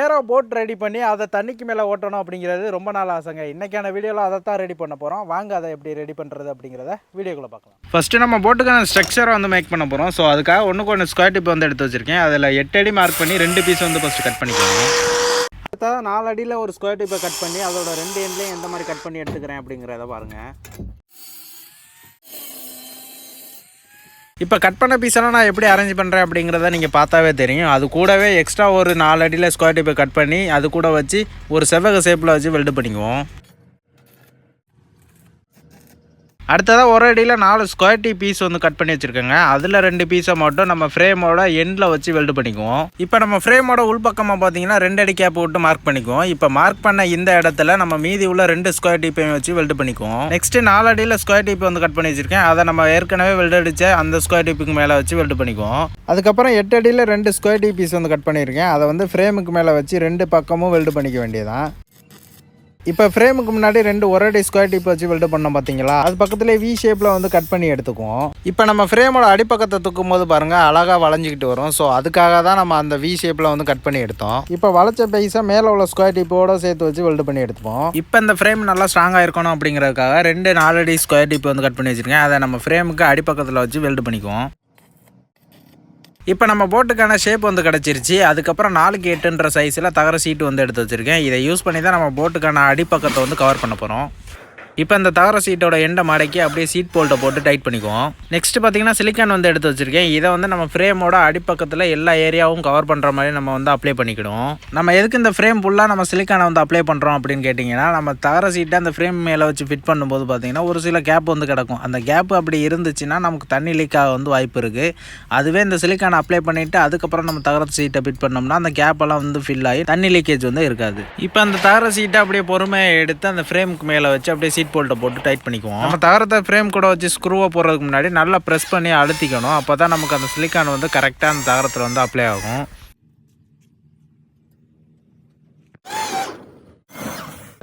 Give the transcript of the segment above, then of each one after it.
Aero boat ready பண்ணி அதை தண்ணிக்கு மேலே ஓட்டணும் அப்படிங்கிறது ரொம்ப நாள் ஆசைங்க. இன்றைக்கான வீடியோவில் அதை தான் ரெடி பண்ண போகிறோம் வாங்க அதை எப்படி ரெடி பண்ணுறது அப்படிங்கிறத வீடியோக்குள்ளே பார்க்கலாம். ஃபஸ்ட்டு நம்ம போட்டுக்கான ஸ்ட்ரக்சரை வந்து மேக் பண்ண போகிறோம் ஸோ அதுக்காக ஒன்றுக்கு ஒன்று ஸ்கொயர் டிப் வந்து எடுத்து வச்சிருக்கேன். அதில் எட்டு அடி மார்க் பண்ணி ரெண்டு பீஸ் வந்து ஃபஸ்ட்டு கட் பண்ணிக்கணும் அடுத்ததாக நாலு அடியில் ஒரு ஸ்கொயர் டிப்பை கட் பண்ணி அதோட ரெண்டு எண்ட்லேயும் எந்த மாதிரி கட் பண்ணி எடுத்துக்கிறேன் அப்படிங்கிறத பாருங்கள் இப்போ கட் பண்ண பீஸெல்லாம் நான் எப்படி அரேஞ்ச் பண்ணுறேன் அப்படிங்கிறத நீங்கள் பார்த்தாவே தெரியும். அது கூடவே எக்ஸ்ட்ரா ஒரு நாலு அடியில் ஸ்கொயர் டிப்பை கட் பண்ணி அது கூட வச்சு ஒரு செவ்வக ஷேப்பில் வச்சு வெல்டு பண்ணிக்குவோம். அடுத்ததாக ஒரு அடியில் நாலு ஸ்கொயர் டீ பீஸ் வந்து கட் பண்ணி வச்சுருக்கோங்க. அதில் ரெண்டு பீஸை மட்டும் நம்ம ஃப்ரேமோட எண்டில் வச்சு வெல்டு பண்ணிக்குவோம். இப்போ நம்ம ஃப்ரேமோட உள்பக்கமாக பார்த்தீங்கன்னா ரெண்டு அடி கேப் விட்டு மார்க் பண்ணிக்குவோம். இப்போ மார்க் பண்ண இந்த இடத்துல நம்ம மீதி உள்ள ரெண்டு ஸ்கொயர் டீப்பையும் வச்சு வெல்டு பண்ணிக்குவோம். நெக்ஸ்ட் நாலு அடியில் ஸ்கொயர் டீப் வந்து கட் பண்ணி வச்சிருக்கேன். அதை நம்ம ஏற்கனவே வெல்டு அடிச்ச அந்த ஸ்கொயர் டீப்புக்கு மேலே வச்சு வெல்டு பண்ணிக்குவோம். அதுக்கப்புறம் எட்டு அடியில் ரெண்டு ஸ்கொயர் டீ பீஸ் வந்து கட் பண்ணியிருக்கேன். அதை வந்து ஃப்ரேமுக்கு மேலே வச்சு ரெண்டு பக்கமும் வெல்டு பண்ணிக்க வேண்டியதான் இப்போ ஃப்ரேமுக்கு முன்னாடி ரெண்டு ஒரு அடி ஸ்கொயர் டிப் வச்சு வெல்டு பண்ணோம் பார்த்தீங்களா அது பக்கத்துலேயே வி ஷேப்பில் வந்து கட் பண்ணி எடுத்துக்குவோம். இப்போ நம்ம ஃப்ரேமோட அடிப்பக்கத்தை தூக்கும் போது பாருங்கள் அழகாக வளைஞ்சிக்கிட்டு வரும். ஸோ அதுக்காக தான் நம்ம அந்த வி ஷேப்பில் வந்து கட் பண்ணி எடுத்தோம். இப்போ வளைச்ச பைசா மேலே உள்ள ஸ்கொயர் டிப்போட சேர்த்து வச்சு வெல்டு பண்ணி எடுத்துப்போம். இப்போ இந்த ஃப்ரேம் நல்லா ஸ்ட்ராங்காக இருக்கணும் அப்படிங்கிறதுக்காக ரெண்டு நாலடி ஸ்கொயர் டிப் வந்து கட் பண்ணி வச்சிருக்கேன். அதை நம்ம ஃப்ரேமுக்கு அடிப்பக்கத்தில் வச்சு வெல்டு பண்ணிக்குவோம். இப்போ நம்ம போட்டுக்கான ஷேப் வந்து கிடச்சிருச்சு. அதுக்கப்புறம் நாலுக்கு எட்டுன்ற சைஸில் தகர சீட்டு வந்து எடுத்து வச்சுருக்கேன். இதை யூஸ் பண்ணி தான் நம்ம போட்டுக்கான அடிப்பக்கத்தை வந்து கவர் பண்ண போகிறோம் இப்போ இந்த தகர சீட்டோட எண்டை மடக்கி அப்படியே சீட் போல்ட்டை போட்டு டைட் பண்ணிக்குவோம். நெக்ஸ்ட் பார்த்தீங்கன்னா சிலிக்கான் வந்து எடுத்து வச்சிருக்கேன். இதை வந்து நம்ம ஃப்ரேமோட அடிப்பக்கத்தில் எல்லா ஏரியாவும் கவர் பண்ணுற மாதிரி நம்ம வந்து அப்ளை பண்ணிக்கிடுவோம். நம்ம எதுக்கு இந்த ஃப்ரேம் ஃபுல்லாக நம்ம சிலிக்கானை வந்து அப்ளை பண்ணுறோம் அப்படின்னு கேட்டிங்கன்னா நம்ம தகர சீட்டை அந்த ஃப்ரேம் மேலே வச்சு ஃபிட் பண்ணும்போது பார்த்தீங்கன்னா ஒரு சில கேப் வந்து கிடக்கும். அந்த கேப் அப்படி இருந்துச்சுன்னா நமக்கு தண்ணி லீக் ஆக வந்து வாய்ப்பு இருக்குது அதுவே இந்த சிலிக்கானை அப்ளை பண்ணிவிட்டு அதுக்கப்புறம் நம்ம தகர சீட்டை ஃபிட் பண்ணோம்னா அந்த கேப் எல்லாம் வந்து ஃபில் ஆகி தண்ணி லீக்கேஜ் வந்து இருக்காது. இப்போ அந்த தகர சீட்டை அப்படியே பொறுமையாக எடுத்து அந்த ஃப்ரேமுக்கு மேலே வச்சு அப்படியே சீட் போல்ட்டை போட்டு டைட் பண்ணிக்குவோம். நம்ம தகரத்தை ஃப்ரேம் கூட வச்சு ஸ்க்ரூவை போடுறதுக்கு முன்னாடி நல்லா ப்ரெஸ் பண்ணி அழுத்திக்கணும். அப்போ தான் நமக்கு அந்த சிலிக்கான் வந்து கரெக்டாக அந்த தகரத்தில் வந்து அப்ளை ஆகும்.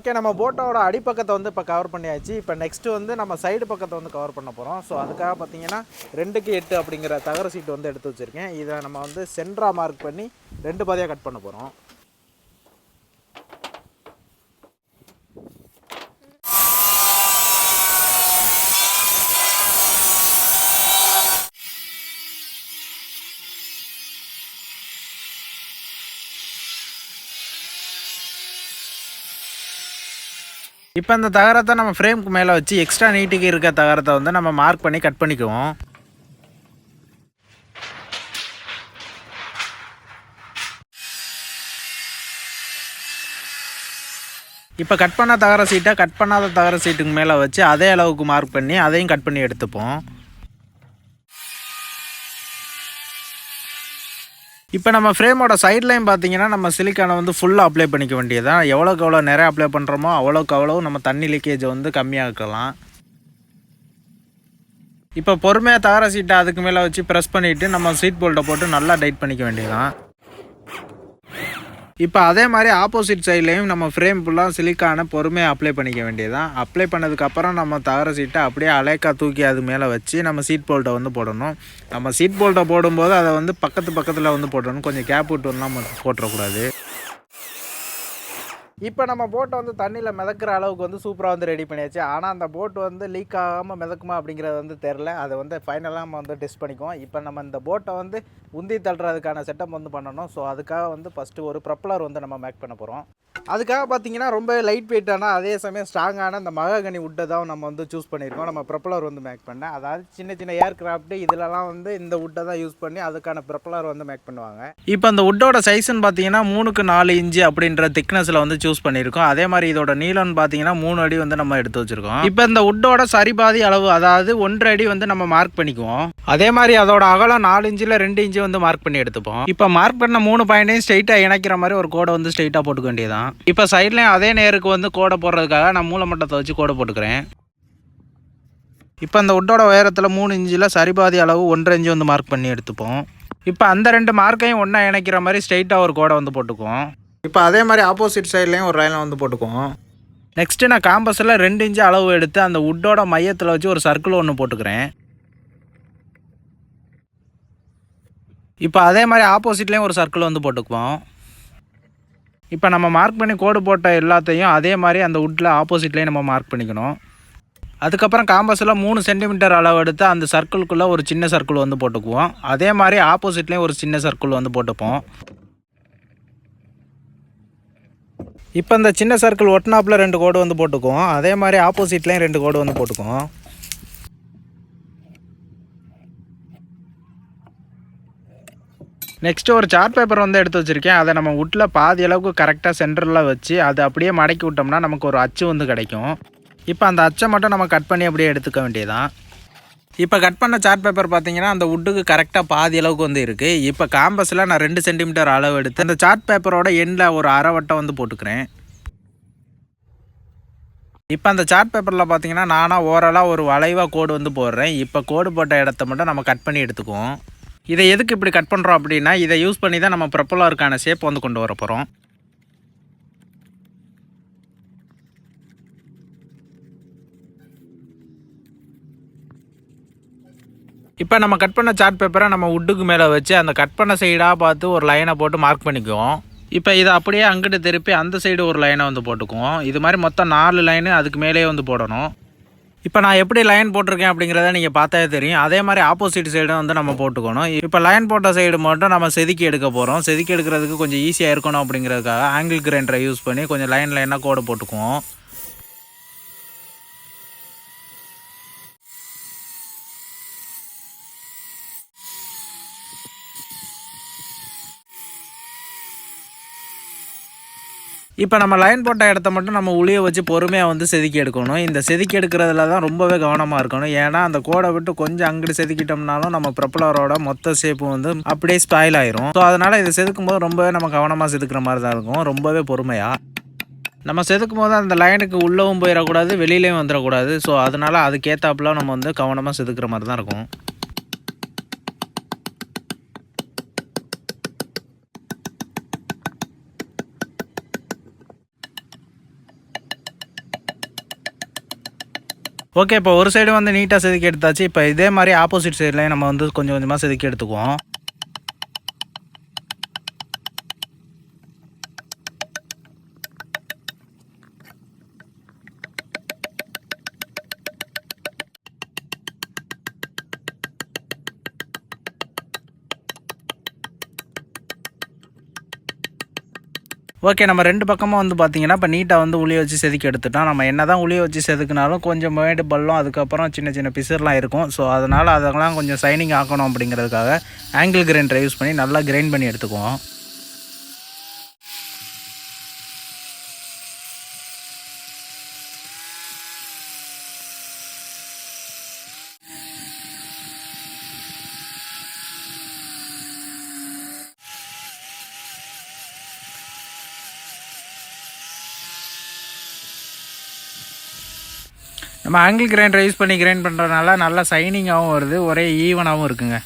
ஓகே நம்ம போட்டோட அடிப்பக்கத்தை வந்து இப்போ கவர் பண்ணியாச்சு. இப்போ நெக்ஸ்ட்டு வந்து நம்ம சைடு பக்கத்தை வந்து கவர் பண்ண போகிறோம் ஸோ அதுக்காக பார்த்தீங்கன்னா ரெண்டுக்கு எட்டு அப்படிங்கிற தகர சீட்டு வந்து எடுத்து வச்சுருக்கேன். இதை நம்ம வந்து சென்ட்ரா மார்க் பண்ணி ரெண்டு பாதியாக கட் பண்ண போகிறோம் இப்போ அந்த தகரத்தை நம்ம ஃப்ரேம்க்கு மேலே வச்சு எக்ஸ்ட்ரா நீட்டுக்கு இருக்க தகரத்தை வந்து நம்ம மார்க் பண்ணி கட் பண்ணிக்குவோம். இப்போ கட் பண்ண தகர சீட்டை கட் பண்ணாத தகர சீட்டுக்கு மேலே வச்சு அதே அளவுக்கு மார்க் பண்ணி அதையும் கட் பண்ணி எடுத்துப்போம். இப்போ நம்ம ஃப்ரேமோட சைட்லையும் பார்த்தீங்கன்னா நம்ம சிலிக்கானை வந்து ஃபுல்லாக அப்ளை பண்ணிக்க வேண்டியதான் எவ்வளோக்கு எவ்வளோ நிறைய அப்ளை பண்ணுறோமோ அவ்வளோக்கு அவ்வளோ நம்ம தண்ணி லீக்கேஜை வந்து கம்மியாக்கலாம். இப்போ பொறுமையாக தகர சீட்டை அதுக்கு மேலே வச்சு ப்ரெஸ் பண்ணிவிட்டு நம்ம சீட் போல்ட்டை போட்டு நல்லா டைட் பண்ணிக்க வேண்டியதான் இப்போ அதே மாதிரி ஆப்போசிட் சைட்லேயும் நம்ம ஃப்ரேம் ஃபுல்லாக சிலிக்கானை பொறுமையாக அப்ளை பண்ணிக்க வேண்டியதான் அப்ளை பண்ணதுக்கப்புறம் நம்ம தகர சீட்டை அப்படியே அலைக்கா தூக்கி அது மேலே வச்சு நம்ம சீட் போல்ட்டை வந்து போடணும். நம்ம சீட் போல்ட்டை போடும்போது அதை வந்து பக்கத்து பக்கத்தில் வந்து போடணும். கொஞ்சம் கேப் விட்டு நம்ம போட்டுறக்கூடாது. இப்போ நம்ம போட்டை வந்து தண்ணியில் மிதக்கிற அளவுக்கு வந்து சூப்பராக வந்து ரெடி பண்ணியாச்சு. ஆனால் அந்த போட் வந்து லீக் ஆகாமல் மிதக்குமா அப்படிங்கிறது வந்து தெரில அதை வந்து ஃபைனலாக நம்ம வந்து டெஸ்ட் பண்ணிக்குவோம். இப்போ நம்ம இந்த போட்டை வந்து உந்தி தள்ளுறதுக்கான செட்டப் வந்து பண்ணணும். ஸோ அதுக்காக வந்து ஃபஸ்ட்டு ஒரு ப்ரப்ளர் வந்து நம்ம மேக் பண்ண போகிறோம் அதுக்காக பார்த்தீங்கன்னா ரொம்ப லைட் வெயிட்டான அதே சமயம் ஸ்ட்ராங்கான இந்த மகாகனி உட்டை தான் நம்ம வந்து சூஸ் பண்ணியிருக்கோம். நம்ம ப்ரப்பலர் வந்து மேக் பண்ண. அதாவது சின்ன சின்ன ஏர்கிராஃப்ட் இதிலலாம் வந்து இந்த உட்டை தான் யூஸ் பண்ணி அதுக்கான ப்ரப்பலர் வந்து மேக் பண்ணுவாங்க. இப்போ அந்த உட்டோட சைஸ்ன்னு பார்த்தீங்கன்னா மூணுக்கு நாலு இன்ச்சு அப்படின்ற திக்னஸில் வந்து சூஸ் பண்ணியிருக்கோம். அதே மாதிரி இதோட நீளம்னு பார்த்தீங்கன்னா மூணு அடி வந்து நம்ம எடுத்து வச்சிருக்கோம். இப்போ இந்த உட்டோட சரிபாதி அளவு அதாவது ஒன்றரை அடி வந்து நம்ம மார்க் பண்ணிக்குவோம். அதே மாதிரி அதோட அகலம் நாலு இன்ச்சில் ரெண்டு இன்ச்சு வந்து மார்க் பண்ணி எடுத்துப்போம். இப்போ மார்க் பண்ண மூணு பாயிண்டையும் ஸ்ட்ரைட்டாக இணைக்கிற மாதிரி ஒரு கோடை வந்து ஸ்ட்ரைட்டாக போட்டுக்க வேண்டியதான் இப்போ சைட்லேயும் அதே நேருக்கு வந்து கோடை போடுறதுக்காக நான் மூலமட்டத்தை வச்சு கோடை போட்டுக்கிறேன். இப்போ அந்த உட்டோட உயரத்தில் மூணு இன்ச்சில் சரிபாதி அளவு ஒன்றரை இன்ச்சு வந்து மார்க் பண்ணி எடுத்துப்போம். இப்போ அந்த ரெண்டு மார்க்கையும் ஒன்றா இணைக்கிற மாதிரி ஸ்ட்ரைட்டாக ஒரு கோடை வந்து போட்டுக்குவோம். இப்போ அதே மாதிரி ஆப்போசிட் சைட்லேயும் ஒரு ரயிலை வந்து போட்டுக்குவோம். நெக்ஸ்ட்டு நான் காம்பஸில் ரெண்டு இன்ச்சு அளவு எடுத்து அந்த உட்டோட மையத்தில் வச்சு ஒரு சர்க்கிள் ஒன்று போட்டுக்கிறேன். இப்போ அதே மாதிரி ஆப்போசிட்லேயும் ஒரு சர்க்கிள் வந்து போட்டுக்குவோம். இப்போ நம்ம மார்க் பண்ணி கோடு போட்ட எல்லாத்தையும் அதே மாதிரி அந்த உட்டில் ஆப்போசிட்லேயே நம்ம மார்க் பண்ணிக்கணும். அதுக்கப்புறம் காம்பஸில் மூணு சென்டிமீட்டர் அளவு எடுத்து அந்த சர்க்கிள்குள்ளே ஒரு சின்ன சர்க்கிள் வந்து போட்டுக்குவோம். அதே மாதிரி ஆப்போசிட்லேயும் ஒரு சின்ன சர்க்கிள் வந்து போட்டுப்போம். இப்போ இந்த சின்ன சர்க்கிள் ஒட்டினாப்பில் ரெண்டு கோடு வந்து போட்டுக்குவோம். அதே மாதிரி ஆப்போசிட்லேயும் ரெண்டு கோடு வந்து போட்டுக்குவோம். நெக்ஸ்ட்டு ஒரு சார்ட் பேப்பர் வந்து எடுத்து வச்சுருக்கேன். அதை நம்ம உட்டில் பாதி அளவுக்கு கரெக்டாக சென்டரில் வச்சு அதை அப்படியே மடக்கி விட்டோம்னா நமக்கு ஒரு அச்சு வந்து கிடைக்கும். இப்போ அந்த அச்சை மட்டும் நம்ம கட் பண்ணி அப்படியே எடுத்துக்க வேண்டியதான் இப்போ கட் பண்ண சார்ட் பேப்பர் பார்த்தீங்கன்னா அந்த வுட்டுக்கு கரெக்டாக பாதி அளவுக்கு வந்து இருக்குது இப்போ காம்பஸில் நான் ரெண்டு சென்டிமீட்டர் அளவு எடுத்து அந்த சார்ட் பேப்பரோட எண்டில் ஒரு அரை வட்டம் வந்து போட்டுக்கிறேன். இப்போ அந்த சார்ட் பேப்பரில் பார்த்தீங்கன்னா நானாக ஓரலாக ஒரு வளைவாக கோடு வந்து போடுறேன். இப்போ கோடு போட்ட இடத்த மட்டும் நம்ம கட் பண்ணி எடுத்துக்குவோம். இதை எதுக்கு இப்படி கட் பண்ணுறோம் அப்படின்னா இதை யூஸ் பண்ணி தான் நம்ம ப்ரப்பலருக்கான ஷேப் வந்து கொண்டு வர போகிறோம் இப்போ நம்ம கட் பண்ண சார்ட் பேப்பரை நம்ம வுட்டுக்கு மேலே வச்சு அந்த கட் பண்ண சைடாக பார்த்து ஒரு லைனை போட்டு மார்க் பண்ணிக்குவோம். இப்போ இதை அப்படியே அங்கிட்டு திருப்பி அந்த சைடு ஒரு லைனை வந்து போட்டுக்குவோம். இது மாதிரி மொத்தம் நாலு லைனு அதுக்கு மேலேயே வந்து போடணும். இப்போ நான் எப்படி லைன் போட்டிருக்கேன் அப்படிங்கிறத நீங்கள் பார்த்தாலே தெரியும். அதே மாதிரி ஆப்போசிட் சைடும் வந்து நம்ம போட்டுக்கணும். இப்போ லைன் போட்ட சைடு மட்டும் நம்ம செதுக்கி எடுக்க போகிறோம் செதுக்கி எடுக்கிறதுக்கு கொஞ்சம் ஈஸியாக இருக்கணும் அப்படிங்கிறதுக்காக ஆங்கிள் கிரைண்டரை யூஸ் பண்ணி கொஞ்சம் லைன் லைனாக கோடு போட்டுக்குவோம். இப்போ நம்ம லைன் போட்ட இடத்த மட்டும் நம்ம உளிய வச்சு பொறுமையாக வந்து செதுக்கி எடுக்கணும். இந்த செதுக்கி எடுக்கிறதுல தான் ரொம்பவே கவனமாக இருக்கணும். ஏன்னா அந்த கோடை விட்டு கொஞ்சம் அங்கிட்டு செதுக்கிட்டோம்னாலும் நம்ம ப்ரப்பலரோட மொத்த ஷேப்பு வந்து அப்படியே ஸ்பாயில் ஆயிரும். ஸோ அதனால் இதை செதுக்கும் போது ரொம்பவே நம்ம கவனமாக செதுக்கிற மாதிரி தான் இருக்கும். ரொம்பவே பொறுமையாக நம்ம செதுக்கும் போது அந்த லைனுக்கு உள்ளவும் போயிடக்கூடாது வெளியிலையும் வந்துடக்கூடாது ஸோ அதனால் அதுக்கேற்றாப்புல நம்ம வந்து கவனமாக செதுக்கிற மாதிரி தான் இருக்கும். ஓகே இப்போ ஒரு சைடு வந்து நீட்டாக செதுக்கி எடுத்தாச்சு. இப்போ இதே மாதிரி ஆப்போசிட் சைட்லேயும் நம்ம வந்து கொஞ்சம் கொஞ்சமாக செதுக்கி எடுத்துக்குவோம். ஓகே நம்ம ரெண்டு பக்கமும் வந்து பார்த்தீங்கன்னா இப்போ நீட்டாக வந்து உளிய வச்சு செதுக்கி எடுத்துட்டோம் நம்ம என்ன தான் உளிய வச்சு செதுக்கினாலும் கொஞ்சம் மேடு பல்லும் அதுக்கப்புறம் சின்ன சின்ன பிசர்லாம் இருக்கும். ஸோ அதனால் அதெல்லாம் கொஞ்சம் சைனிங் ஆக்கணும் அப்படிங்கிறதுக்காக ஆங்கிள் கிரைண்டரை யூஸ் பண்ணி நல்லா கிரைண்ட் பண்ணி எடுத்துக்குவோம். நம்ம ஆங்கிள் கிரைண்டரை யூஸ் பண்ணி கிரைண்ட் பண்ணுறதுனால நல்லா சைனிங்காகவும் வருது ஒரே ஈவனாகவும் இருக்குங்க.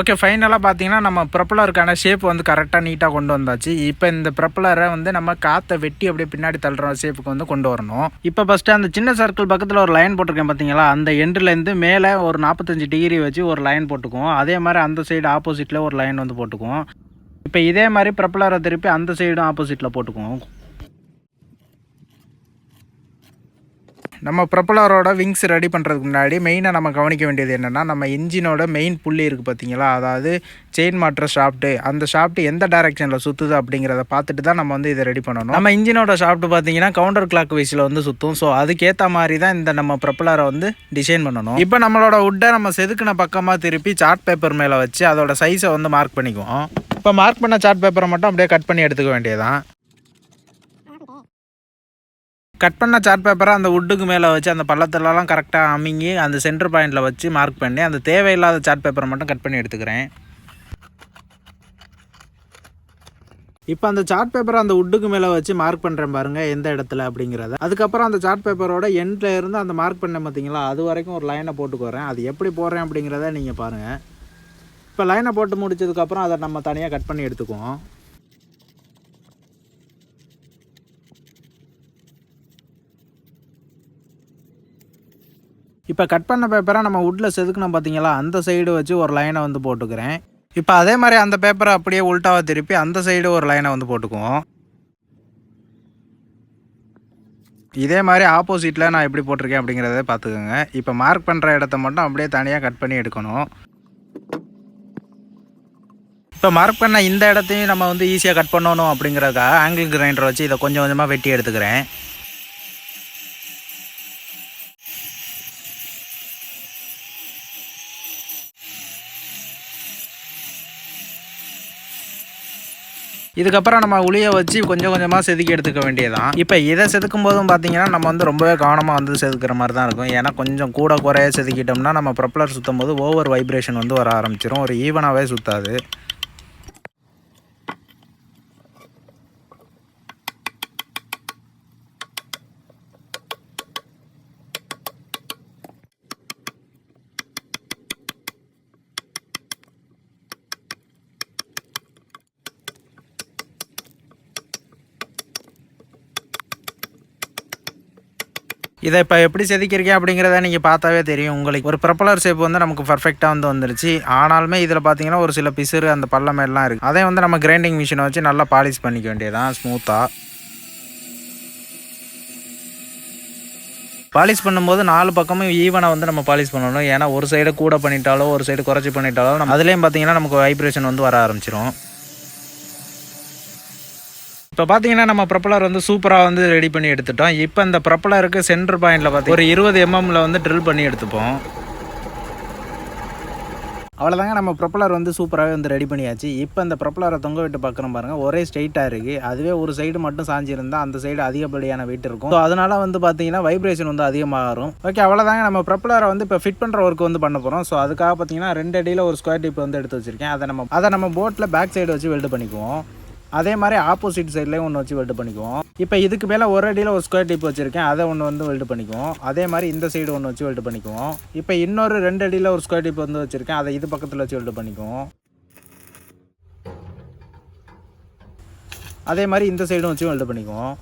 ஓகே ஃபைனலாக பார்த்தீங்கன்னா நம்ம ப்ரப்பலருக்கான ஷேப் வந்து கரெக்டாக நீட்டாக கொண்டு வந்தாச்சு. இப்போ இந்த ப்ரப்பலரை வந்து நம்ம காற்றை வெட்டி அப்படியே பின்னாடி தள்ளுற ஷேப்புக்கு வந்து கொண்டு வரணும். இப்போ ஃபஸ்ட்டு அந்த சின்ன சர்க்கிள் பக்கத்தில் ஒரு லைன் போட்டிருக்கேன் பார்த்தீங்களா அந்த எண்ட்லேருந்து மேலே ஒரு நாற்பத்தஞ்சு டிகிரி வச்சு ஒரு லைன் போட்டுக்குவோம். அதே மாதிரி அந்த சைடு ஆப்போசிட்டில் ஒரு லைன் வந்து போட்டுக்குவோம். இப்போ இதே மாதிரி ப்ரப்பலரை திருப்பி அந்த சைடும் ஆப்போசிட்டில் போட்டுக்குவோம். நம்ம ப்ரொப்பலரோட விங்ஸ் ரெடி பண்ணுறதுக்கு முன்னாடி மெயினாக நம்ம கவனிக்க வேண்டியது என்னென்னா நம்ம இன்ஜினோட மெயின் புள்ளி இருக்குது பார்த்தீங்களா அதாவது செயின் மாற்ற ஷாஃப்ட்டு அந்த ஷாஃப்ட்டு எந்த டைரக்ஷனில் சுற்றுது அப்படிங்கிறத பார்த்துட்டு தான் நம்ம வந்து இதை ரெடி பண்ணணும். நம்ம இன்ஜினோட ஷாஃப்ட்டு பார்த்தீங்கன்னா கவுண்டர் கிளாக் வைஸில் வந்து சுற்றும் ஸோ அதுக்கேற்ற மாதிரி தான் இந்த நம்ம ப்ரொப்பலரை வந்து டிசைன் பண்ணணும். இப்போ நம்மளோட உட்டை நம்ம செதுக்கின பக்கமாக திருப்பி சார்ட் பேப்பர் மேலே வச்சு அதோட சைஸை வந்து மார்க் பண்ணிக்குவோம். இப்போ மார்க் பண்ண சார்ட் பேப்பரை மட்டும் அப்படியே கட் பண்ணி எடுத்துக்க வேண்டியதான் கட் பண்ண சார்ட் பேப்பரை அந்த வுட்டுக்கு மேலே வச்சு அந்த பள்ளத்துலலாம் கரெக்டாக அமுங்கி அந்த சென்டர் பாயிண்டில் வச்சு மார்க் பண்ணி அந்த தேவையில்லாத சார்ட் பேப்பரை மட்டும் கட் பண்ணி எடுத்துக்கிறேன். இப்போ அந்த சார்ட் பேப்பரை அந்த உட்டுக்கு மேலே வச்சு மார்க் பண்ணுறேன் பாருங்கள் எந்த இடத்துல அப்படிங்கிறத. அதுக்கப்புறம் அந்த சார்ட் பேப்பரோட எண்டில் இருந்து அந்த மார்க் பண்ண பார்த்தீங்களா அது வரைக்கும் ஒரு லைனை போட்டுக்கோறேன். அது எப்படி போடுறேன் அப்படிங்கிறத நீங்கள் பாருங்கள் இப்போ லைனை போட்டு முடிச்சதுக்கப்புறம் அதை நம்ம தனியாக கட் பண்ணி எடுத்துக்குவோம். இப்போ கட் பண்ண பேப்பரை நம்ம உட்டில் செதுக்கணும் பார்த்தீங்களா அந்த சைடு வச்சு ஒரு லைனை வந்து போட்டுக்கிறேன். இப்போ அதே மாதிரி அந்த பேப்பரை அப்படியே உல்ட்டாவை திருப்பி அந்த சைடு ஒரு லைனை வந்து போட்டுக்குவோம். இதே மாதிரி ஆப்போசிட்டில் நான் எப்படி போட்டிருக்கேன் அப்படிங்கிறத பார்த்துக்கோங்க. இப்போ மார்க் பண்ணுற இடத்த மட்டும் அப்படியே தனியாக கட் பண்ணி எடுக்கணும். இப்போ மார்க் பண்ண இந்த இடத்தையும் நம்ம வந்து ஈஸியாக கட் பண்ணணும் அப்படிங்கிறதுக்காக ஆங்கிள் கிரைண்டர் வச்சு இதை கொஞ்சம் கொஞ்சமாக வெட்டி எடுத்துக்கிறேன். இதுக்கப்புறம் நம்ம உளியை வச்சு கொஞ்சம் கொஞ்சமாக செதுக்கி எடுத்துக்க வேண்டியதான் இப்போ இதை செதுக்கும் போதும் பார்த்தீங்கன்னா நம்ம வந்து ரொம்பவே கவனமாக வந்து செதுக்கிற மாதிரி தான் இருக்கும். ஏன்னா கொஞ்சம் கூட குறைய செதுக்கிட்டோம்னா நம்ம ப்ரொப்பலர் சுற்றும் போது ஓவர் வைப்ரேஷன் வந்து வர ஆரம்பிச்சிடும் ஒரு ஈவனாகவே சுற்றாது இதை இப்போ எப்படி செதுக்கியிருக்கேன் அப்படிங்கிறத நீங்கள் பார்த்தாவே தெரியும். உங்களுக்கு ஒரு ப்ரப்பலர் ஷேப் வந்து நமக்கு பர்ஃபெக்டாக வந்து வந்துருச்சு. ஆனாலுமே இதில் பார்த்தீங்கன்னா ஒரு சில பிசுறு அந்த பள்ளமேலாம் இருக்குது அதை வந்து நம்ம கிரைண்டிங் மிஷினை வச்சு நல்லா பாலிஷ் பண்ணிக்க வேண்டியதான் ஸ்மூத்தாக பாலிஷ் பண்ணும்போது நாலு பக்கமும் ஈவனாக வந்து நம்ம பாலிஷ் பண்ணணும். ஏன்னா ஒரு சைடு கூட பண்ணிட்டாலோ ஒரு சைடு குறைச்சி பண்ணிட்டாலோ நம்ம அதுலேயும் பார்த்தீங்கன்னா நமக்கு வைப்ரேஷன் வந்து வர ஆரம்பிச்சிடும் இப்போ பார்த்தீங்கன்னா நம்ம ப்ரப்பலர் வந்து சூப்பராக வந்து ரெடி பண்ணி எடுத்துட்டோம். இப்போ இந்த ப்ரப்பலருக்கு சென்டர் பாயிண்டில் பார்த்து ஒரு இருபது எம்எம்ல வந்து ட்ரில் பண்ணி எடுத்துப்போம். அவ்வளோதாங்க நம்ம ப்ரப்பலர் வந்து சூப்பராகவே வந்து ரெடி பண்ணியாச்சு. இப்போ இந்த ப்ரொப்பலரை தொங்க விட்டு பார்க்குறோம் பாருங்கள் ஒரே ஸ்ட்ரைட்டாக இருக்குது அதுவே ஒரு சைடு மட்டும் சாஞ்சிருந்தால் அந்த சைடு அதிகப்படியான வெயிட் இருக்கும். ஸோ அதனால் வந்து பார்த்தீங்கன்னா வைப்ரேஷன் வந்து அதிகமாக வரும் ஓகே அவ்வளோதாங்க நம்ம ப்ரொப்பலரை வந்து இப்போ ஃபிட் பண்ணுற ஒர்க் வந்து பண்ண போகிறோம் ஸோ அதுக்காக பார்த்தீங்கன்னா ரெண்டு அடியில் ஒரு ஸ்கொயர் டிப் வந்து எடுத்து வச்சிருக்கேன். அதை நம்ம அதை நம்ம போட்டில் பேக் சைடு வச்சு வெல்டு பண்ணிக்குவோம். அதே மாதிரி ஆப்போசிட் சைட்லேயும் ஒன்று வச்சு வெல்டு பண்ணிக்குவோம். இப்போ இதுக்கு மேலே ஒரு அடியில் ஒரு ஸ்கொயர் டிப் வச்சுருக்கேன். அதை ஒன்று வந்து வெல்டு பண்ணிக்குவோம். அதே மாதிரி இந்த சைடு ஒன்று வச்சு வெல்டு பண்ணிக்குவோம். இப்போ இன்னொரு ரெண்டு அடியில் ஒரு ஸ்கொயர் டிப் வந்து வச்சுருக்கேன். அதை இது பக்கத்தில் வச்சு வெல்டு பண்ணிக்குவோம். அதே மாதிரி இந்த சைடும் வச்சு வெல்டு பண்ணிக்குவோம்.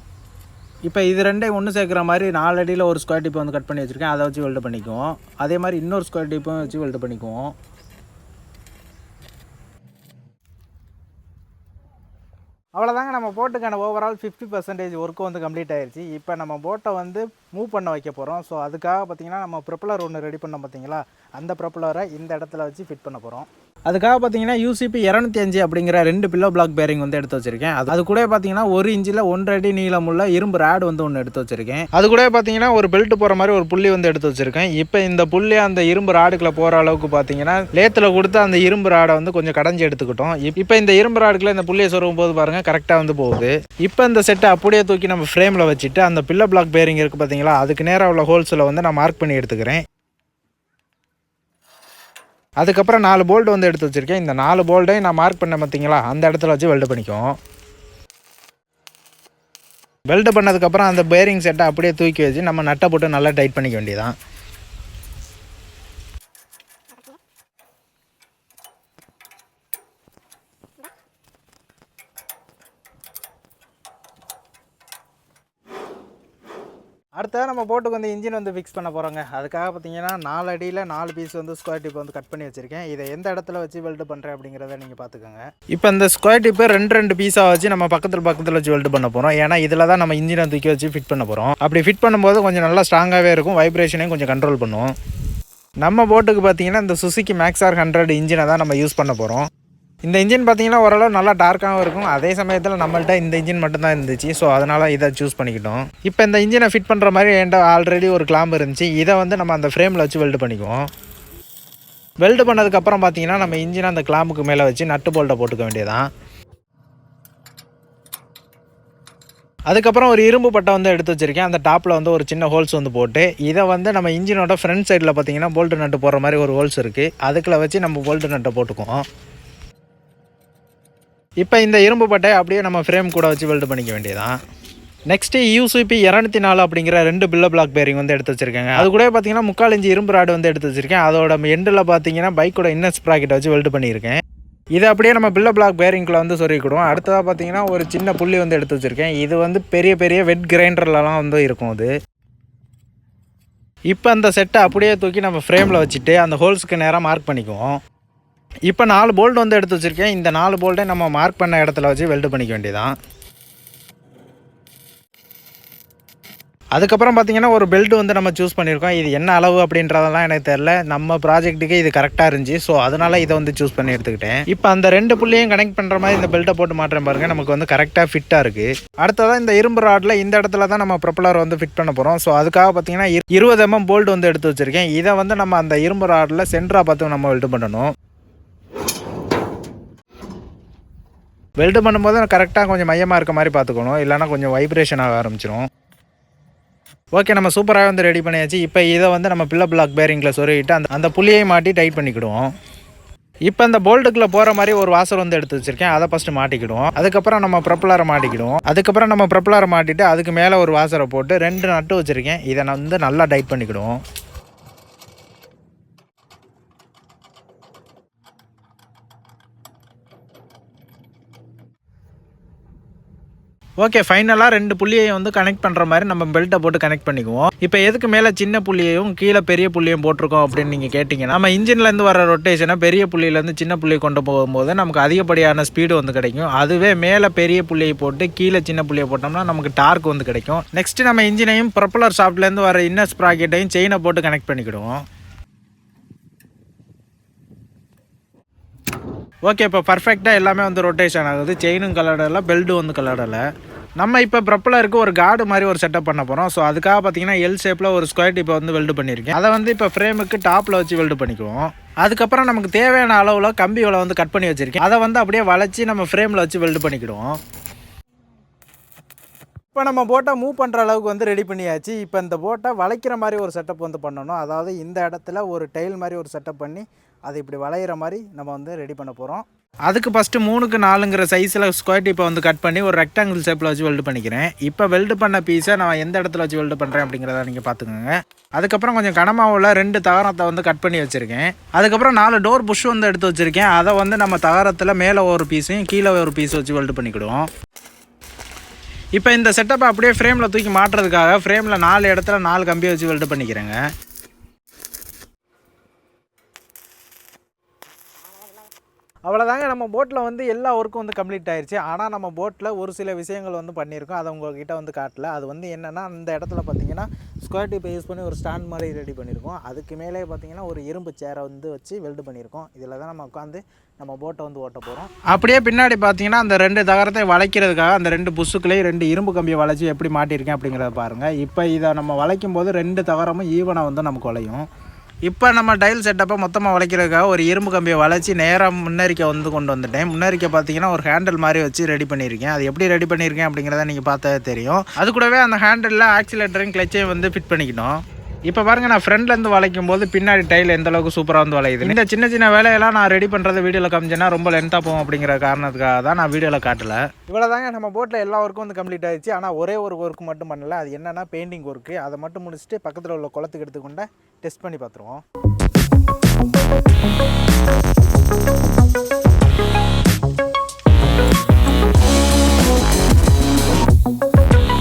இப்போ இது ரெண்டையும் ஒன்று சேர்க்குற மாதிரி நாலு அடியில் ஒரு ஸ்கொயர் டிப் வந்து கட் பண்ணி வச்சுருக்கேன். அதை வச்சு வெல்டு பண்ணிக்குவோம். அதே மாதிரி இன்னொரு ஸ்கொயர் டிப்பும் வச்சு வெல்டு பண்ணிக்குவோம். அவ்வளோதாங்க நம்ம போட்டுக்கான ஓவரால் ஃபிஃப்டி பர்சன்டேஜ் ஒர்க்கு வந்து கம்ப்ளீட் ஆயிடுச்சு இப்போ நம்ம போட்டை வந்து மூவ் பண்ண வைக்க போகிறோம் ஸோ அதுக்காக பார்த்தீங்கன்னா நம்ம ப்ரொப்பலர் ஒன்று ரெடி பண்ணோம் பார்த்தீங்களா? அந்த ப்ரொப்பலரை இந்த இடத்துல வச்சு ஃபிட் பண்ண போகிறோம் அதுக்காக பார்த்தீங்கன்னா யூசிபி இரநூத்தி அஞ்சு அப்படிங்கிற ரெண்டு பில்லோ பிளாக் பேரிங் வந்து எடுத்து வச்சிருக்கேன். அது கூட பார்த்தீங்கன்னா ஒரு இன்ச்சில் ஒன்றரை அடி நீளமுள்ள இரும்பு ரேட் வந்து ஒன்று எடுத்து வச்சிருக்கேன். அது கூட பார்த்தீங்கன்னா ஒரு பெல்ட் போகிற மாதிரி ஒரு புள்ளி வந்து எடுத்து வச்சிருக்கேன். இப்போ இந்த புள்ளி அந்த இரும்பு ராடுக்குள்ள போகிற அளவுக்கு பார்த்தீங்கன்னா லேத்தில் கொடுத்து அந்த இரும்பு ராடை வந்து கொஞ்சம் கடைஞ்சி எடுத்துக்கிட்டோம். இப்போ இந்த இரும்பு ராடுக்குள்ள இந்த புள்ளியை சொருகும் போது பாருங்க கரெக்டாக வந்து போகுது. இப்போ இந்த செட்டை அப்படியே தூக்கி நம்ம ஃப்ரேமில் வச்சுட்டு அந்த பில்லோ பிளாக் பேரிங் இருக்குது பார்த்தீங்களா அதுக்கு நேராக உள்ள ஹோல்ஸில் வந்து நான் மார்க் பண்ணி எடுத்துக்கிறேன். அதுக்கப்புறம் நாலு போல்ட் வந்து எடுத்து வச்சுருக்கேன். இந்த நாலு போல்ட்டையும் நான் மார்க் பண்ண பார்த்தீங்களா? அந்த இடத்துல வச்சு வெல்டு பண்ணிக்குவோம். வெல்டு பண்ணதுக்கப்புறம் அந்த பேரிங் செட்டை அப்படியே தூக்கி வச்சு நம்ம நட்டை போட்டு நல்லா டைட் பண்ணிக்க வேண்டியதான் நம்ம போட்டுக்கு வந்து இன்ஜின் வந்து ஃபிக்ஸ் பண்ண போகிறோங்க அதுக்காக பார்த்தீங்கன்னா நாலு அடியில் நாலு பீஸ் வந்து ஸ்கொயர் டிப் வந்து கட் பண்ணி வச்சுருக்கேன். இதை எந்த இடத்துல வச்சு வெல்டு பண்ணுறேன் அப்படிங்கிறத நீங்கள் பார்த்துக்கோங்க இப்போ இந்த ஸ்கொயர் டிப்பை ரெண்டு ரெண்டு பீஸாக வச்சு நம்ம பக்கத்தில் பக்கத்தில் வச்சு வெல்டு பண்ண போகிறோம் ஏன்னா இதில் தான் நம்ம இன்ஜினை தூக்கி வச்சு ஃபிட் பண்ண போகிறோம் அப்படி ஃபிட் பண்ணும்போது கொஞ்சம் நல்லா ஸ்ட்ராங்காகவே இருக்கும். வைப்ரேஷனையும் கொஞ்சம் கண்ட்ரோல் பண்ணும். நம்ம போட்டுக்கு பார்த்தீங்கன்னா இந்த சுசுக்கி மேக்ஸார் ஹண்ட்ரட் இன்ஜினை தான் நம்ம யூஸ் பண்ண போகிறோம் இந்த இன்ஜின் பார்த்தீங்கன்னா ஓரளவு நல்லா டார்க்காகவும் இருக்கும். அதே சமயத்தில் நம்மள்ட்ட இந்த இன்ஜின் மட்டும்தான் இருந்துச்சு. ஸோ அதனால் இதை சூஸ் பண்ணிக்கிட்டோம். இப்போ இந்த இன்ஜினை ஃபிட் பண்ணுற மாதிரி என்கிட்ட ஆல்ரெடி ஒரு கிளாம்பு இருந்துச்சு. இதை வந்து நம்ம அந்த ஃப்ரேமில் வச்சு வெல்டு பண்ணிக்குவோம். வெல்டு பண்ணதுக்கப்புறம் பார்த்தீங்கன்னா நம்ம இன்ஜினை அந்த கிளாம்புக்கு மேலே வச்சு நட்டு போல்ட்டை போட்டுக்க வேண்டியதான் அதுக்கப்புறம் ஒரு இரும்பு பட்டை வந்து எடுத்து வச்சுருக்கேன். அந்த டாப்பில் வந்து ஒரு சின்ன ஹோல்ஸ் வந்து போட்டு இதை வந்து நம்ம இன்ஜினோட ஃப்ரண்ட் சைடில் பார்த்தீங்கன்னா போல்ட்டு நட்டு போடுற மாதிரி ஒரு ஹோல்ஸ் இருக்குது அதுக்குள்ள வச்சு நம்ம போல்ட்டு நட்டை போட்டுக்குவோம். இப்போ இந்த இரும்பு பட்டை அப்படியே நம்ம ஃப்ரேம் கூட வச்சு வெல்டு பண்ணிக்க வேண்டியதான் நெக்ஸ்ட்டு யூசிபி இரநூத்தி நாலு அப்படிங்கிற ரெண்டு பில்ல பிளாக் பேரிங் வந்து எடுத்து வச்சிருக்கேங்க. அது கூட பார்த்தீங்கன்னா முக்கால் இஞ்சி இரும்பு ராடு வந்து எடுத்து வச்சிருக்கேன். அதோட எண்டில் பார்த்தீங்கன்னா பைக்கோட இன்னஸ் ப்ராக்கெட்டை வச்சு வெல்டு பண்ணியிருக்கேன். இதை அப்படியே நம்ம பில்ல பிளாக் பேரிங்கில் வந்து சொல்லிக்கிடுவோம் அடுத்ததாக பார்த்தீங்கன்னா ஒரு சின்ன புள்ளி வந்து எடுத்து வச்சுருக்கேன். இது வந்து பெரிய பெரிய வெட் கிரைண்டர்லலாம் வந்து இருக்கும் அது. இப்போ அந்த செட்டை அப்படியே தூக்கி நம்ம ஃப்ரேமில் வச்சுட்டு அந்த ஹோல்ஸ்க்கு நேராக மார்க் பண்ணிக்குவோம். இப்போ நாலு போல்ட் வந்து எடுத்து வச்சுருக்கேன். இந்த நாலு போல்ட்டை நம்ம மார்க் பண்ண இடத்துல வச்சு வெல்டு பண்ணிக்க வேண்டியதான் அதுக்கப்புறம் பார்த்திங்கன்னா ஒரு பெல்ட் வந்து நம்ம சூஸ் பண்ணியிருக்கோம். இது என்ன அளவு அப்படின்றதெல்லாம் எனக்கு தெரில நம்ம ப்ராஜெக்ட்டுக்கு இது கரெக்டாக இருந்துச்சு. ஸோ அதனால இதை வந்து சூஸ் பண்ணி எடுத்துக்கிட்டேன். இப்போ அந்த ரெண்டு புள்ளியும் கனெக்ட் பண்ணுற மாதிரி இந்த பெல்ட்டை போட்டு மாட்டுறேன் பாருங்க. நமக்கு வந்து கரெக்டாக ஃபிட்டாக இருக்குது அடுத்ததான் இந்த இரும்பு ராட்டில் இந்த இடத்துல தான் நம்ம ப்ரொப்பலர் வந்து ஃபிட் பண்ண போகிறோம் ஸோ அதுக்காக பார்த்தீங்கன்னா இரு- இருபது எம்எம் போல்ட் வந்து எடுத்து வச்சுருக்கேன். இதை வந்து நம்ம அந்த இரும்பு ராட்டில் சென்டராக பார்த்து நம்ம வெல்ட் பண்ணணும். வெல்டு பண்ணும்போது கரெக்டாக கொஞ்சம் மையமாக இருக்க மாதிரி பார்த்துக்கணும். இல்லைன்னா கொஞ்சம் வைப்ரேஷன் ஆக ஆரம்பிச்சிடும் ஓகே நம்ம சூப்பராக வந்து ரெடி பண்ணியாச்சு. இப்போ இதை வந்து நம்ம பில்ல பிளாக் பேரிங்கில் சொருகிட்டு அந்த அந்த புள்ளியை மாட்டி டைட் பண்ணிக்கிடுவோம். இப்போ இந்த போல்ட்டுக்குள்ளே போகிற மாதிரி ஒரு வாசல் வந்து எடுத்து வச்சிருக்கேன். அதை ஃபஸ்ட்டு மாட்டிக்கிடுவோம். அதுக்கப்புறம் நம்ம ப்ரப்பலரை மாட்டிக்கிடுவோம். அதுக்கப்புறம் நம்ம ப்ரப்பலரை மாட்டிட்டு அதுக்கு மேலே ஒரு வாசரை போட்டு ரெண்டு நட்டு வச்சுருக்கேன். இதை நான் வந்து நல்லா டைட் பண்ணிக்கிடுவோம். ஓகே ஃபைனலாக ரெண்டு புள்ளியையும் வந்து கனெக்ட் பண்ணுற மாதிரி நம்ம பெல்ட்டை போட்டு கனெக்ட் பண்ணிக்குவோம். இப்போ எதுக்கு மேலே சின்ன புள்ளியையும் கீழே பெரிய புள்ளியும் போட்டிருக்கோம் அப்படின்னு நீங்கள் கேட்டிங்கன்னா நம்ம இன்ஜின்லேருந்து வர ரொட்டேஷனை பெரிய புள்ளியிலேருந்து சின்ன புள்ளியை கொண்டு போகும்போது நமக்கு அதிகப்படியான ஸ்பீடு வந்து கிடைக்கும். அதுவே மேலே பெரிய புள்ளியை போட்டு கீழே சின்ன புள்ளியை போட்டோம்னா நமக்கு டார்க் வந்து கிடைக்கும். நெக்ஸ்ட் நம்ம இன்ஜினையும் ப்ரொப்பலர் ஷாப்லேருந்து வர இன்னர் ஸ்ப்ராக்கெட்டையும் செயினை போட்டு கனெக்ட் பண்ணிக்கிடுவோம். ஓகே இப்போ பர்ஃபெக்டாக எல்லாமே வந்து ரொட்டேஷன் ஆகுது. செயினும் கலடலை பெல்ட்டும் வந்து கலடலை நம்ம இப்போ ப்ரப்பலருக்கு ஒரு கார்டு மாதிரி ஒரு செட்டப் பண்ண போகிறோம் ஸோ அதுக்காக பார்த்தீங்கன்னா எல் ஷேப்பில் ஒரு ஸ்கொயர் டிப்பை வந்து வெல்டு பண்ணியிருக்கேன் அதை வந்து இப்போ ஃப்ரேமுக்கு டாப்பில் வச்சு வெல்டு பண்ணிக்குவோம். அதுக்கப்புறம் நமக்கு தேவையான அளவில் கம்பிகளை வந்து கட் பண்ணி வச்சுருக்கேன். அதை வந்து அப்படியே வளைச்சி நம்ம ஃப்ரேமில் வச்சு வெல்டு பண்ணிக்கிடுவோம். இப்போ நம்ம போட்டை மூவ் பண்ணுற அளவுக்கு வந்து ரெடி பண்ணியாச்சு. இப்போ இந்த போட்டை வளைக்கிற மாதிரி ஒரு செட்டப் வந்து பண்ணணும். அதாவது இந்த இடத்துல ஒரு டைல் மாதிரி ஒரு செட்டப் பண்ணி அது இப்படி வளையிற மாதிரி நம்ம வந்து ரெடி பண்ண போகிறோம் அதுக்கு ஃபஸ்ட்டு மூணுக்கு நாலுங்கிற சைஸில் ஸ்கொயர் இப்போ வந்து கட் பண்ணி ஒரு ரெக்டாங்கிள் ஷேப்பில் வச்சு வெல்டு பண்ணிக்கிறேன். இப்போ வெல்டு பண்ண பீஸை நான் எந்த இடத்துல வச்சு வெல்டு பண்ணுறேன் அப்படிங்கிறத நீங்கள் பார்த்துக்கோங்க அதுக்கப்புறம் கொஞ்சம் கனமாவில் ரெண்டு தகரத்தை வந்து கட் பண்ணி வச்சுருக்கேன். அதுக்கப்புறம் நாலு டோர் புஷ் வந்து எடுத்து வச்சுருக்கேன். அதை வந்து நம்ம தகரத்தில் மேலே ஒரு பீஸையும் கீழே ஒரு பீஸ் வச்சு வெல்டு பண்ணிக்கிடுவோம். இப்போ இந்த செட்டப்பை அப்படியே ஃப்ரேமில் தூக்கி மாட்டுறதுக்காக ஃப்ரேமில் நாலு இடத்துல நாலு கம்பி வச்சு வெல்டு பண்ணிக்கிறேங்க. அவ்வளோதாங்க நம்ம போட்டில் வந்து எல்லா ஒர்க்கும் வந்து கம்ப்ளீட் ஆயிடுச்சு ஆனால் நம்ம போட்டில் ஒரு சில விஷயங்கள் வந்து பண்ணியிருக்கோம். அதை உங்கள்கிட்ட வந்து காட்டல. அது வந்து என்னென்னா அந்த இடத்துல பார்த்தீங்கன்னா ஸ்கொயர் டிப்பை யூஸ் பண்ணி ஒரு ஸ்டாண்ட் மாதிரி ரெடி பண்ணியிருக்கோம். அதுக்கு மேலே பார்த்தீங்கன்னா ஒரு இரும்பு சேரை வந்து வச்சு வெல்டு பண்ணியிருக்கோம். இதில் தான் நம்ம உட்காந்து நம்ம போட்டை வந்து ஓட்ட போகிறோம் அப்படியே பின்னாடி பார்த்தீங்கன்னா அந்த ரெண்டு தகரத்தை வளைக்கிறதுக்காக அந்த ரெண்டு புஷ்ஷுக்குள்ளேயும் ரெண்டு இரும்பு கம்பியை வளைச்சி எப்படி மாட்டியிருக்கேன் அப்படிங்கிறத பாருங்கள் இப்போ இதை நம்ம வளைக்கும் போது ரெண்டு தகரமும் ஈவனாக வந்து நமக்கு வளையும். இப்போ நம்ம டைல் செட்டப்பை மொத்தமாக வளைக்கிறதுக்காக ஒரு இரும்பு கம்பியை வளைச்சி நேராக முன்னறிக்க வந்து கொண்டு வந்துட்டேன். முன்னறிக்க பார்த்தீங்கன்னா ஒரு ஹேண்டில் மாதிரி வச்சு ரெடி பண்ணியிருக்கேன். அது எப்படி ரெடி பண்ணியிருக்கேன் அப்படிங்கிறத நீங்கள் பார்த்தா தெரியும். அது கூடவே அந்த ஹேண்டிலில் ஆக்சிலேட்டரையும் கிளச்சையும் வந்து ஃபிட் பண்ணிக்கணும். இப்போ பாருங்க நான் ஃப்ரண்ட்லேருந்து வளைக்கும் போது பின்னாடி டைல் எந்த அளவுக்கு சூப்பராக வந்து வளையுது இந்த சின்ன சின்ன வேலையெல்லாம் நான் ரெடி பண்ணுறது வீடியோவில் காமிச்சேன்னா ரொம்ப லென்த்தாக போகும் அப்படிங்கிற காரணத்துக்காக தான் நான் வீடியோவில் காட்டல. இவ்வளோ தாங்க நம்ம போட்டில் எல்லா ஒர்க்கும் வந்து கம்ப்ளீட் ஆயிடுச்சு. ஆனால் ஒரே ஒரு ஒர்க் மட்டும் பண்ணல. அது என்னென்னா பெயிண்டிங் ஒர்க்கு அதை மட்டும் முடிச்சுட்டு பக்கத்தில் உள்ள குளத்துக்கு எடுத்துக்கொண்ட டெஸ்ட் பண்ணி பார்த்துருவோம். ஃபைனலாக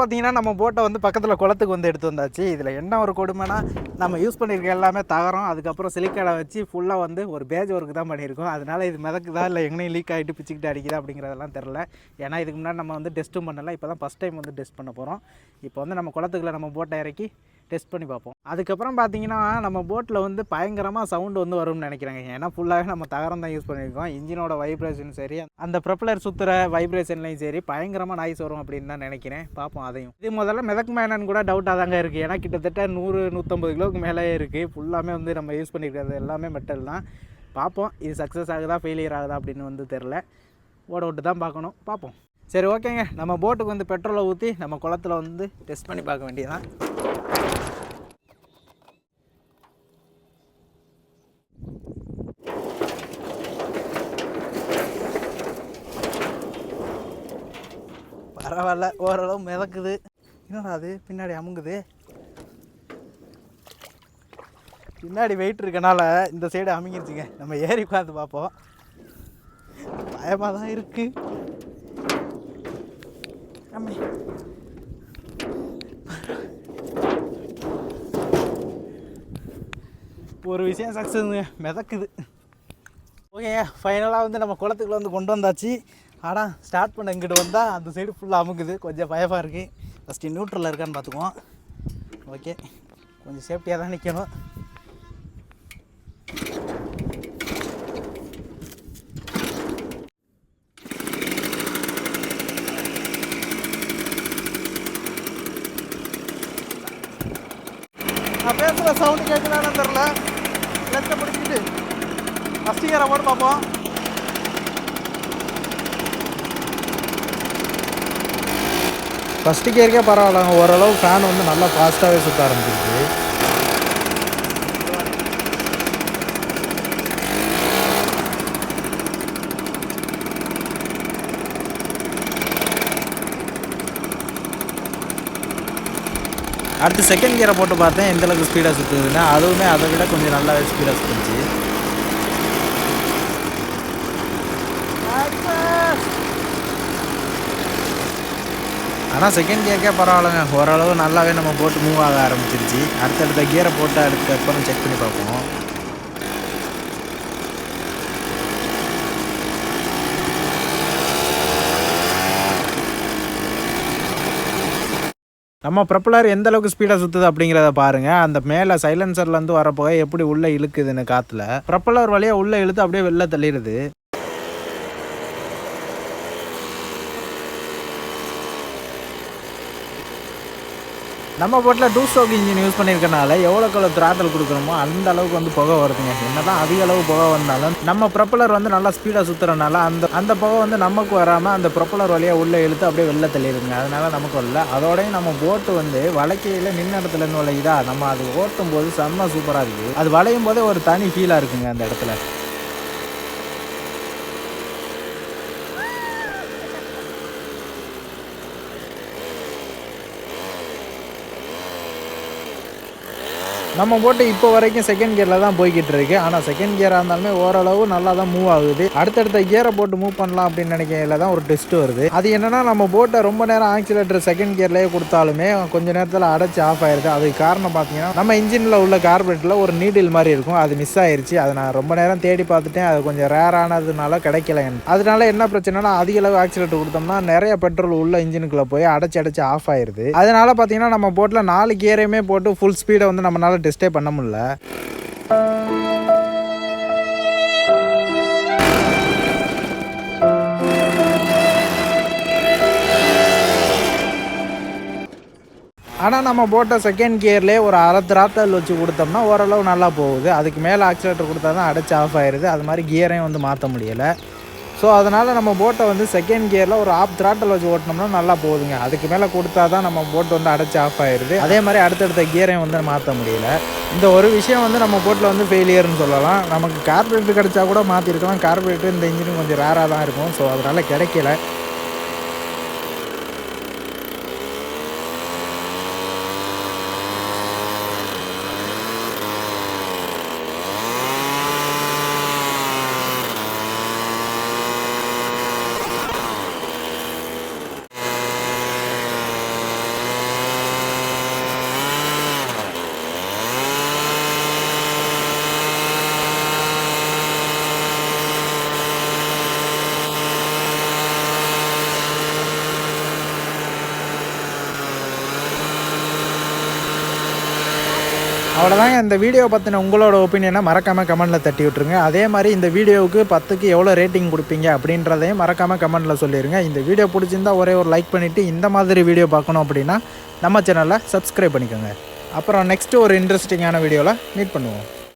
பார்த்தீங்கன்னா நம்ம போட்டை வந்து பக்கத்தில் குளத்துக்கு வந்து எடுத்து வந்தாச்சு. இதில் என்ன ஒரு கொடுமைனா நம்ம யூஸ் பண்ணியிருக்க எல்லாமே தகரம் அதுக்கப்புறம் சிலிக்காடை வச்சு ஃபுல்லாக வந்து ஒரு பேஜ் ஒர்க்கு தான் பண்ணியிருக்கோம். அதனால் இது மிதக்குதா இல்லை எங்கேயும் லீக் ஆகிட்டு பிச்சுக்கிட்டு அடிக்குதா அப்படிங்கிறதெல்லாம் தெரில ஏன்னா இதுக்கு முன்னாடி நம்ம வந்து டெஸ்ட்டும் பண்ணலை இப்போ தான் ஃபஸ்ட் டைம் வந்து டெஸ்ட் பண்ண போகிறோம் இப்போ வந்து நம்ம குளத்துக்குள்ள நம்ம போட்டை இறக்கி டெஸ்ட் பண்ணி பார்ப்போம். அதுக்கப்புறம் பார்த்தீங்கன்னா நம்ம போட்டில் வந்து பயங்கரமாக சவுண்டு வந்து வரும்னு நினைக்கிறேங்க. ஏன்னா ஃபுல்லாகவே நம்ம தகரம் தான் யூஸ் பண்ணியிருக்கோம். இன்ஜினோட வைப்ரேஷன் சரி அந்த ப்ரொப்பலர் சுற்றுற வைப்ரேஷன்லையும் சரி பயங்கரமாக நாய்ஸ் வரும் அப்படின்னு தான் நினைக்கிறேன். பார்ப்போம் அதையும். இது முதல்ல மிதக்குமா என்னன்னு கூட டவுட்டாக தாங்க இருக்குது ஏன்னா கிட்டத்தட்ட நூறு நூற்றம்பது கிலோவுக்கு மேலே இருக்குது ஃபுல்லாமே வந்து நம்ம யூஸ் பண்ணியிருக்கிறது எல்லாமே மெட்டல் தான். பார்ப்போம் இது சக்ஸஸ் ஆகுதா ஃபெயிலியர் ஆகுதா அப்படின்னு வந்து தெரில ஓட விட்டு தான் பார்க்கணும். பார்ப்போம். சரி ஓகேங்க நம்ம போட்டுக்கு வந்து பெட்ரோலை ஊற்றி நம்ம குளத்துல வந்து டெஸ்ட் பண்ணி பார்க்க வேண்டியதான் பரவாயில்ல ஓரளவு மிதக்குது. என்னடா அது? பின்னாடி அமுங்குது. பின்னாடி வெயிட் இருக்கனால இந்த சைடு அமுங்கிருச்சுங்க. நம்ம ஏறி உட்காந்து பார்ப்போம். பயமாக தான் இருக்கு ஒரு விஷயம் சக்ஸஸ்ங்க மிதக்குது. ஓகே ஃபைனலாக வந்து நம்ம குளத்துக்குள்ளே வந்து கொண்டு வந்தாச்சு. ஆனால் ஸ்டார்ட் பண்ண இங்கிட்டு வந்தால் அந்த சைடு ஃபுல்லாக அமுக்குது கொஞ்சம் பயமாக இருக்குது ஃபஸ்ட்டு நியூட்ரலில் இருக்கான்னு பார்த்துக்குவோம். ஓகே கொஞ்சம் சேஃப்டியாக தான் நிற்கணும் நான் பேசுகிற சவுண்டு கேட்குதான்னு தெரில லெஃப்ட்டை பிடிச்சிட்டு ஃபஸ்ட்டு இயரை போட்டு பார்ப்போம். ஃபஸ்ட்டு கியருக்கே பரவாயில்லங்க ஓரளவு ஃபேன் வந்து நல்லா ஃபாஸ்ட்டாகவே சுற்ற ஆரம்பிச்சிருக்கு. அடுத்து செகண்ட் கியரை போட்டு பார்த்தேன். எந்தளவுக்கு ஸ்பீடாக சுற்றுதுன்னா அதுவுமே அதை விட கொஞ்சம் நல்லாவே ஸ்பீடாக சுற்றுச்சு ஆனால் செகண்ட் கேக்கே பரவாயில்லைங்க. ஓரளவு நல்லாவே நம்ம போட்டு மூவ் ஆக ஆரம்பிச்சிருச்சு. அடுத்தடுத்த கியரை போட்டு அடுத்த அப்புறம் செக் பண்ணி பார்ப்போம். நம்ம ப்ரப்பலர் எந்த அளவுக்கு ஸ்பீடாக சுற்றுது அப்படிங்கிறத பாருங்கள் அந்த மேலே சைலன்சர்லேருந்து வர புகை எப்படி உள்ளே இழுக்குதுன்னு காற்றுல ப்ரப்பலர் வழியாக உள்ளே இழுத்து அப்படியே வெளில தள்ளிடுது. நம்ம போட்டில் டூ ஸ்டோக் இன்ஜின் யூஸ் பண்ணியிருக்கனால எவ்வளோக்கு எவ்வளோ த்ராட்டல் கொடுக்குறோமோ அந்த அளவுக்கு வந்து புகை வருதுங்க. என்ன தான் அதிக அளவு புகை வந்தாலும் நம்ம ப்ரொப்பலர் வந்து நல்லா ஸ்பீடாக சுற்றுறனால அந்த அந்த புகை வந்து நமக்கு வராமல் அந்த ப்ரொப்பலர் வழியாக உள்ளே இழுத்து அப்படியே வெளில தள்ளிடுங்க அதனால நமக்கு வரல. அதோடய நம்ம போட்டு வந்து வளைக்கையில் நின்ன இடத்துல இருந்து வளையுதா? நம்ம அது ஓட்டும் போது செம்ம சூப்பராக இருக்குது அது வளையும் போதே ஒரு தனி ஃபீலாக இருக்குங்க அந்த இடத்துல. நம்ம போட்டு இப்போ வரைக்கும் செகண்ட் கியரில் தான் போய்கிட்டு இருக்கு. ஆனால் செகண்ட் கியராக இருந்தாலுமே ஓரளவு நல்லா தான் மூவ் ஆகுது. அடுத்தடுத்த கியரை போட்டு மூவ் பண்ணலாம் அப்படின்னு நினைக்கையில தான் ஒரு டெஸ்ட் வருது. அது என்னன்னா நம்ம போட்டை ரொம்ப நேரம் ஆக்சிலேட்டர் செகண்ட் கியர்லேயே கொடுத்தாலுமே கொஞ்ச நேரத்தில் அடைச்சி ஆஃப் ஆயிருது. அதுக்கு காரணம் பார்த்தீங்கன்னா நம்ம இன்ஜினில் உள்ள கார்பரேட்டில் ஒரு நீடில் மாதிரி இருக்கும். அது மிஸ் ஆயிருச்சு. அதை நான் ரொம்ப நேரம் தேடி பார்த்துட்டேன். அது கொஞ்சம் ரேரானதுனால கிடைக்கல. அதனால என்ன பிரச்சனைனா அதிக அளவு ஆக்சிலேட்டர் கொடுத்தோம்னா நிறைய பெட்ரோல் உள்ள இன்ஜினுக்குள்ளே போய் அடைச்சி அடைச்சி ஆஃப் ஆயிருது. அதனால பார்த்தீங்கன்னா நம்ம போட்டில் நாலு கியரையுமே போட்டு ஃபுல் ஸ்பீடை வந்து நம்மளால டெஸ்ட்டே பண்ண முடில ஆனால் நம்ம போட்ட செகண்ட் கியர்லேயே ஒரு அரை திராத்தல் வச்சு கொடுத்தோம்னா ஓரளவு நல்லா போகுது. அதுக்கு மேலே ஆக்சிலேட்டர் கொடுத்தா தான் அடைச்சி ஆஃப் ஆயிடுது அது மாதிரி கியரையும் வந்து மாற்ற முடியலை. ஸோ அதனால் நம்ம போட்டை வந்து செகண்ட் கியரில் ஒரு ஆஃப் திராட்டல் வச்சு ஓட்டினோம்னா நல்லா போகுதுங்க. அதுக்கு மேலே கொடுத்தா தான் நம்ம போட் வந்து அடைச்சி ஆஃப் ஆயிடுது அதே மாதிரி அடுத்தடுத்த கியரையும் வந்து மாற்ற முடியல. இந்த ஒரு விஷயம் வந்து நம்ம போட்டில் வந்து ஃபெயிலியர்னு சொல்லலாம். நமக்கு கார்பரேட்டர் கிடச்சா கூட மாற்றிருக்கலாம் கார்பரேட்டர் இந்த இன்ஜின் கொஞ்சம் ரேராக தான் இருக்கும். ஸோ அதனால் கிடைக்கல. அவ்வளோதாங்க இந்த வீடியோ பற்றின உங்களோட ஒப்பீனியனை மறக்காமல் கமெண்ட்டில் தட்டி விட்ருங்க அதே மாதிரி இந்த வீடியோவுக்கு பத்துக்கு எவ்வளோ ரேட்டிங் கொடுப்பீங்க அப்படின்றதையும் மறக்காமல் கமெண்ட்டில் சொல்லிடுங்க இந்த வீடியோ பிடிச்சிருந்தா ஒரே ஒரு லைக் பண்ணிவிட்டு இந்த மாதிரி வீடியோ பார்க்கணும் அப்படின்னா நம்ம சேனலை சப்ஸ்கிரைப் பண்ணிக்கோங்க. அப்புறம் நெக்ஸ்ட்டு ஒரு இன்ட்ரெஸ்டிங்கான வீடியோவில் மீட் பண்ணுவோம்.